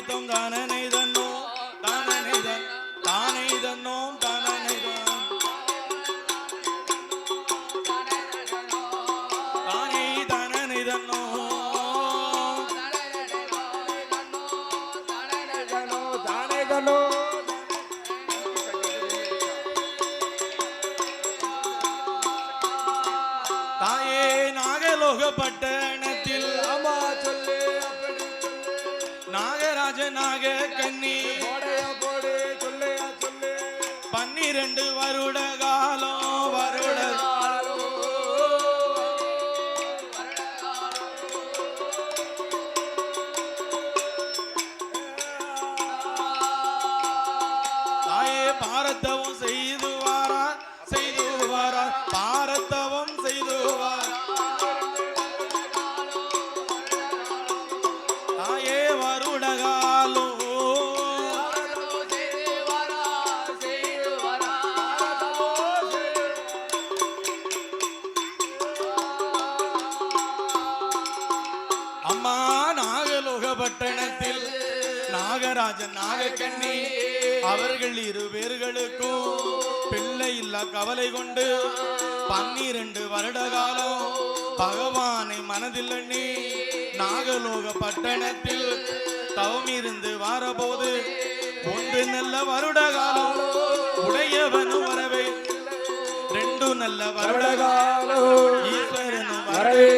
தானைத்தோம் தானனை தன்னோ தானனை தன் தானை தன்னோம் தானனை தான் தானே தானனை தன்னோ தனோ தானே தனோ தாயே நாகலோக போடு சொல்லையா சொல்லு பன்னிரண்டு வருட காலம் வருட தாயே பாரத்தவம் செய்து வாரா செய்து வாரா. பாரத்தவம் அவர்கள் இரு பேர்களுக்கும் பிள்ளை இல்ல கவலை கொண்டு பன்னிரண்டு வருட காலம் பகவானை மனதில் எண்ணி நாகலோக பட்டணத்தில் தவம் இருந்து வாரபோது ஒன்று நல்ல வருட காலம் உடையவனும் வரவே ரெண்டு நல்ல வருட காலம் ஈஸ்வரனும் வரவே.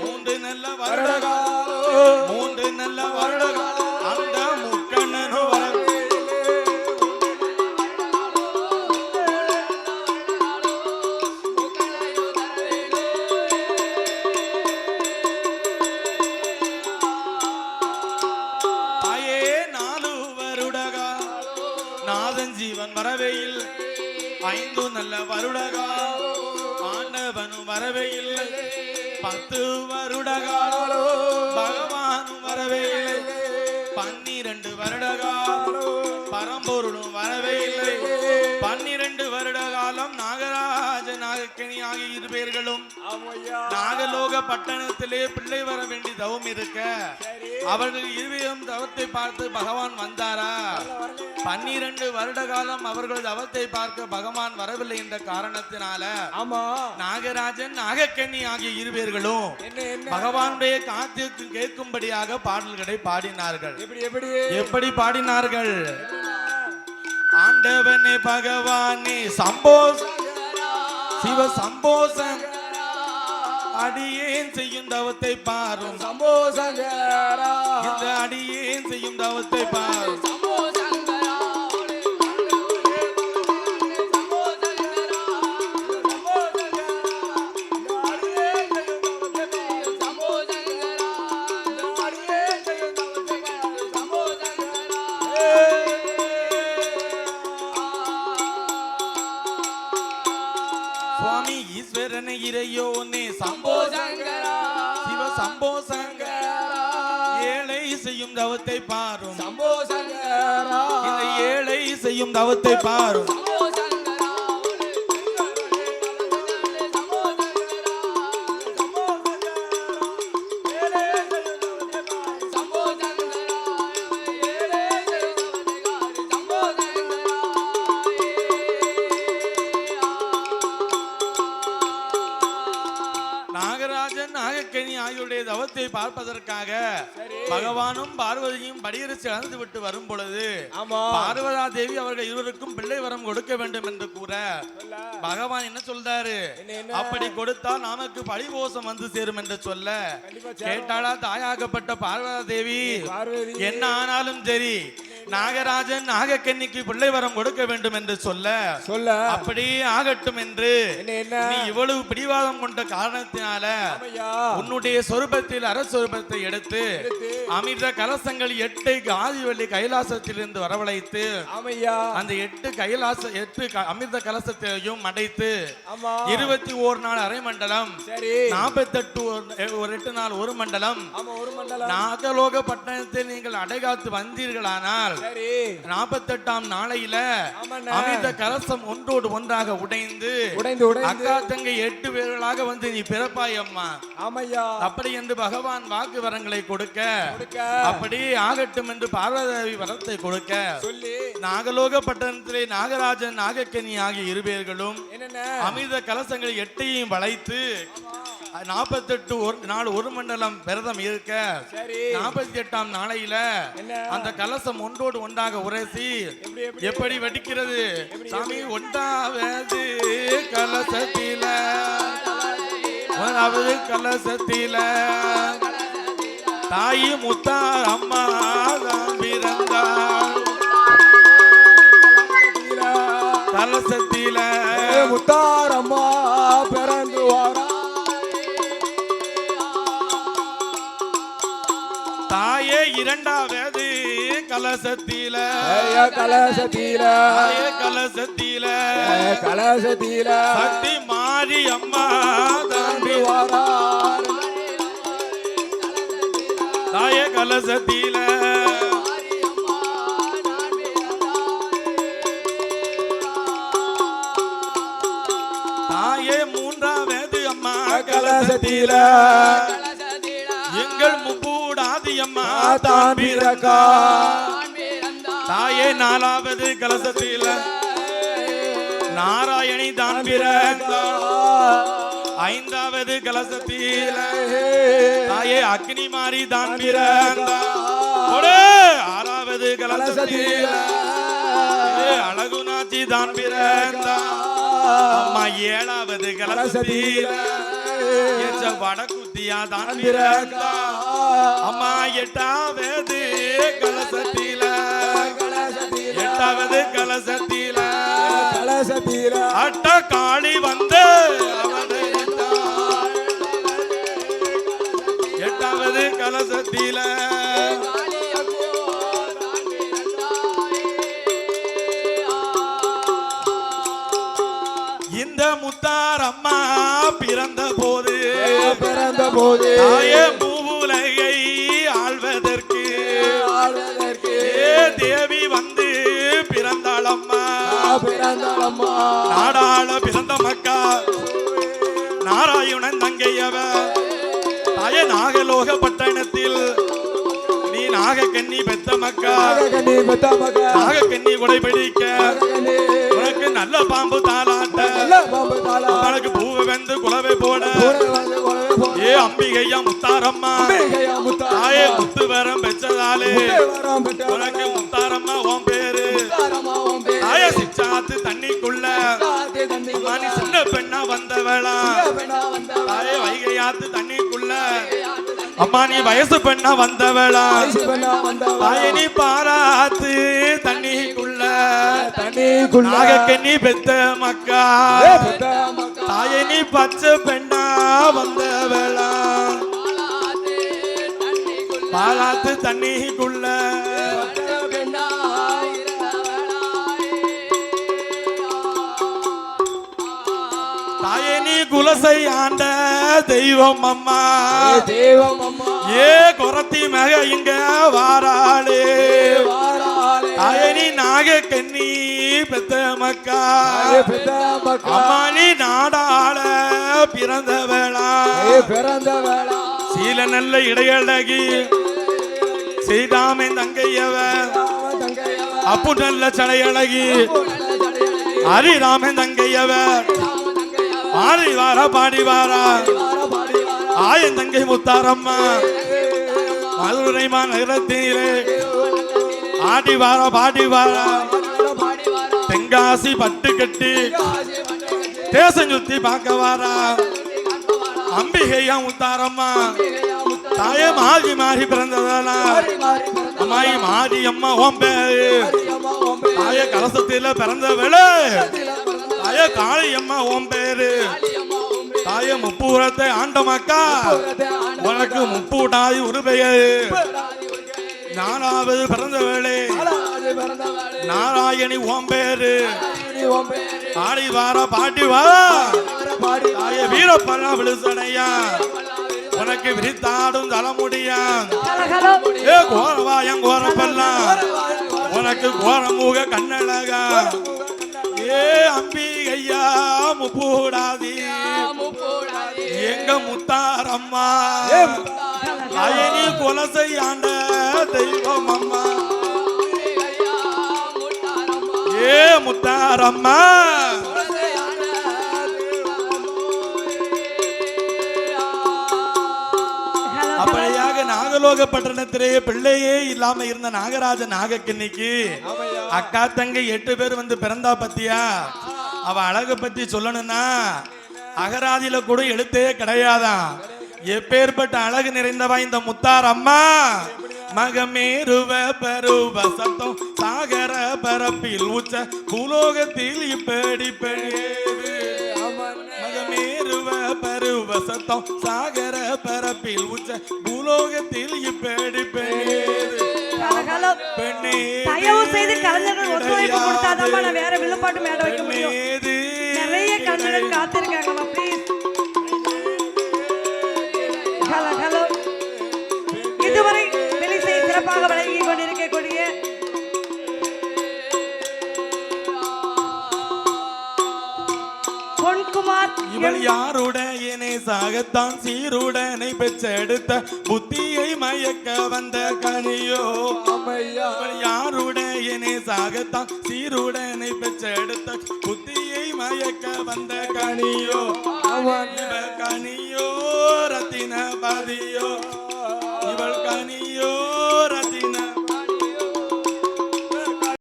மூன்று நல்ல வருட வருடகாலம். மூன்று நல்ல வருட அந்த வரவே இல்லை. பத்து வருடகா பகவானும் வரவேயில் பன்னிரண்டு வருடகா பரம்பொருளும் வரவே இல்லை. வருட காலம் நாகராஜ நாகக்கணி ஆகிய இரு பேர்களும் நாகலோக பட்டணத்திலே பிள்ளை வர வேண்டி தவம் இருக்க. அவர்கள் இருவரும் தவத்தை பார்த்து பகவான் வந்தாரா? பன்னிரண்டு வருட காலம் அவர்கள் தவத்தை பார்க்க பகவான் வரவில்லை என்ற காரணத்தினால ஆமா. நாகராஜன் நாகக்கண்ணி ஆகிய இரு பேர்களும் என்ன என்ன? பகவானுடைய காத்திற்கு கேட்கும்படியாக பாடல்களை பாடினார்கள். எப்படி பாடினார்கள்? ஆண்டவனே பகவானே சம்போஸ் சிவ சம்போசம் அடியேன் செய்யும் தவத்தை பாரும். சம்போ சங்கரா இந்த அடியேன் செய்யும் தவத்தை பாரும். சுவாமி ஏழை செய்யும் தவத்தை பாரும். சம்போ சங்கரா. இந்த ஏழை செய்யும் தவத்தை பாரும். தவத்தை பார்ப்பதற்காக. பகவானும் பார்வதியும் படியரசு அழுந்து விட்டு வரும் பொழுது பார்வதா தேவி அவர்கள் இருவருக்கும் பிள்ளை வரம் கொடுக்க வேண்டும் என்று கூற. பகவான் என்ன சொல்றாரு? அப்படி கொடுத்தால் நமக்கு பழிபோசம் வந்து சேரும் என்று சொல்ல. கேட்டாளா தாயாகப்பட்ட பார்வதா தேவி என்ன ஆனாலும் சரி நாகராஜன் நாகக்கன்னிக்கு பிள்ளை வரம் கொடுக்க வேண்டும் என்று சொல்ல சொல்ல. அப்படியே ஆகட்டும் என்று நீ இவ்வளவு பிடிவாதம் கொண்ட காரணத்தினால உன்னுடைய சொரூபத்தில் அரசொரூபத்தை எடுத்து எடுத்து. அமிர்த கலசங்கள் எட்டை ஆதிவள்ளி கைலாசத்திலிருந்து வரவழைத்து ஆமையா? அந்த எட்டு கைலாச எட்டு அமிர்த கலசத்தையும் அடைத்து இருபத்தி ஓர் நாள் அரை மண்டலம் சரி. நாற்பத்தெட்டு ஒரு- எட்டு நாள் ஒரு மண்டலம். ஆமா ஒரு மண்டலம். நாகலோக பட்டணத்தில் நீங்கள் அடைகாத்து வந்தீர்களானால் என்றால் நாற்பத்தெட்டாம் நாளையில. அமிர்த கலசம் ஒன்றோடு ஒன்றாக உடைந்து உடைந்து அக்கா தங்கை எட்டு பேர்களாக வந்து நீ பிறப்பாய் அம்மா. ஆமையா. அப்படி என்று பகவான் வாக்கு வரங்களை கொடுக்க அப்படி ஆகட்டும் என்று பார்வதேவி வரத்தை கொடுக்க. சொல்லி. நாகலோக பட்டணத்திலே நாகராஜன் நாகக்கனி ஆகிய இருபேர்களும் அமிர்த கலசங்கள் எட்டையும் வளைத்து நாற்பத்தெட்டு ஒரு நாள் ஒரு மண்டலம் விரதம் இருக்க. நாற்பத்தி எட்டாம் நாளையில அந்த கலசம் ஒன்றோடு ஒன்றாக உரசி. எப்படி வெடிக்கிறது? சாமி ஒன்றாவது கலசத்தில. ஒன்றாவது கலசத்தில. தாயி முத்தார் அம்மா பிறந்தாள் கலசத்தில. ஏ முத்தாரம்மா பிறந்து வாரா. இரண்டாவது கலசத்தில. கலசத்தில. கலசத்தில. கலசத்தில. சக்தி மாரி அம்மா பிறந்து வாரா தாயே கலசத்தில. தாயே மூன்றாவது அம்மா கலசத்தில. அம்மா தான் பிறக்கா தாயே நாலாவது கலசத்தில் நாராயணி தான் பிறக்கா ஐந்தாவது கலசத்தில் தாயே அக்னி மாறி தான் பிறந்தா. ஆறாவது கலசத்தில் அழகுநாச்சி தான் பிறந்தா. அம்மா ஏழாவது கலசத்தில் ஏச்ச வடக்குத்தியா தான் பிறந்தா. அம்மா எட்டாவது கலசத்தில. எட்டாவது கலசத்தில. கலசத்தில அட்ட காளி வந்து. எட்டாவது கலசத்தில. இந்த முத்தார் அம்மா பிறந்த போது பிறந்த போது பிறந்தாளம்மா நாடாள பிறந்த மக்கா. நாராயணன் தங்கையவ. தாய நாகலோக பட்டணத்தில் நீ நாகக்கன்னி பெத்த மக்கா. கண்ணி பெத்த மக நாகக்கன்னி உடைபிடிக்க கண்ணி உனக்கு நல்ல பாம்பு தாளாட்ட. உனக்கு பூவை வெந்து குலவை போட. ஏ அம்பிகையா முத்தாரம்மா. தாயே முத்து வரம் பெற்றதாலே. உனக்கு முத்தாரம்மா உன் வந்தவளா தாயே வைகையாத்து தண்ணிக்குள்ள. அம்மா நீ வயசு பெண்ணா வந்தவளா? தாயே நீ பாராத்து தண்ணிக்குள்ள. தண்ணிக்குள்ள. நாகக்கண்ணி பெத்த மக்கா. ஏ பெத்த மக்கா. தாயே நீ பச்சை பெண்ணா வந்தவளா. பாலாத்து தண்ணிக்குள்ள. குலசை ஆண்ட தெய்வம் அம்மா. தெய்வம் அம்மா. ஏ குரத்தி மக இங்க வாராளே. வாராளே. தாயே நீ நாகக்கண்ணி பெத்த மக்கா. ஏ பெத்த மக்கா. அம்மா நீ நாடாள பிறந்தவளா. ஏ பிறந்த வேளா சீல நல்ல இடையழகி செய்தாமே தங்கையவ. அப்பு நல்ல சடையழகி ஹரிராமன் தங்கையவ. ஆடி வாரா பாடி வாரா பாடி வாரா ஆயன் தங்கை முத்தாரம்மா மதுரை நகரத்திலே ஆடி வாரா பாடி வாரா தெங்காசி பட்டு கட்டி தேசம் சுத்தி பார்க்க வாரா அம்பிகையா முத்தாரம்மா தாய மாறி மாறி பிறந்ததானா அம்மாயி மாறி அம்மா ஓம்பே தாய கலசத்தில பிறந்த காளியம்மா தாய ஓம் பேரு. தாய முப்பூரத்தை ஆண்ட மக்கா உனக்கு முப்பூட்டாய் ஒரு பெயர். நாலாவது பிறந்த நாராயணி ஓம் பேரு. ஆடி வார பாட்டி வாரா தாய வீரப்பல்லா விழுசனையா உனக்கு விரித்தாடும் தலைமுடியா. ஏ கோரவாயம் கோரப்பல்லாம் உனக்கு கோரமுக கண்ணழகா. ஏ அம்பி. முப்பூடாதி முப்போடாதே எங்க முத்தாரம்மா? ஏ அயனி கொலசை ஆண்ட தெய்வம் அம்மா ஏ முத்தாரம்மா. அப்படியாக நாகலோக பட்டணத்திலே பிள்ளையே இல்லாம இருந்த நாகராஜ நாகக்கன்னிக்கு அக்கா தங்கை எட்டு பேர் வந்து பிறந்தா பத்தியா? அவ அழகு பத்தி சொல்லணும்னா அகராதியில கூட எழுத்தே கிடையாதான் எப்பேற்பட்ட அழகு நிறைந்தவா இந்த முத்தார் அம்மா? மகமேருவ பருவ சத்தம் சாகர பரப்பில் உச்ச பூலோகத்தில் இப்படி மகமேருவ பருவ சத்தம் சாகர பரப்பில் உச்ச பூலோகத்தில் இப்படி பெண்ணே தயவு செய்து கலைஞர்கள் ஒத்துழைப்பு கொடுத்தாதாம்மா நான் வேற வில்லுப்பாட்டு மேடை வைக்க முடியும். கலைஞர்கள் காத்திருக்காங்கம்மா ப்ளீஸ் ஹலோ ஹலோ. இதுவரை வெளிசை சிறப்பாக வழங்கி கொண்டிருக்கக்கூடிய பொன்குமார் இவள் யாருடையனே சாகத்தான் சீருடனை பெற்றெடுத்த புத்தியை மயக்க வந்த கனியோ. அம்மையா இவள் யாருடையனே சாகத்தான் சீருடனை பெற்றெடுத்த புத்தியை மயக்க வந்த கனியோ. கனியோ ரத்தின பதியோ இவள் கனியோ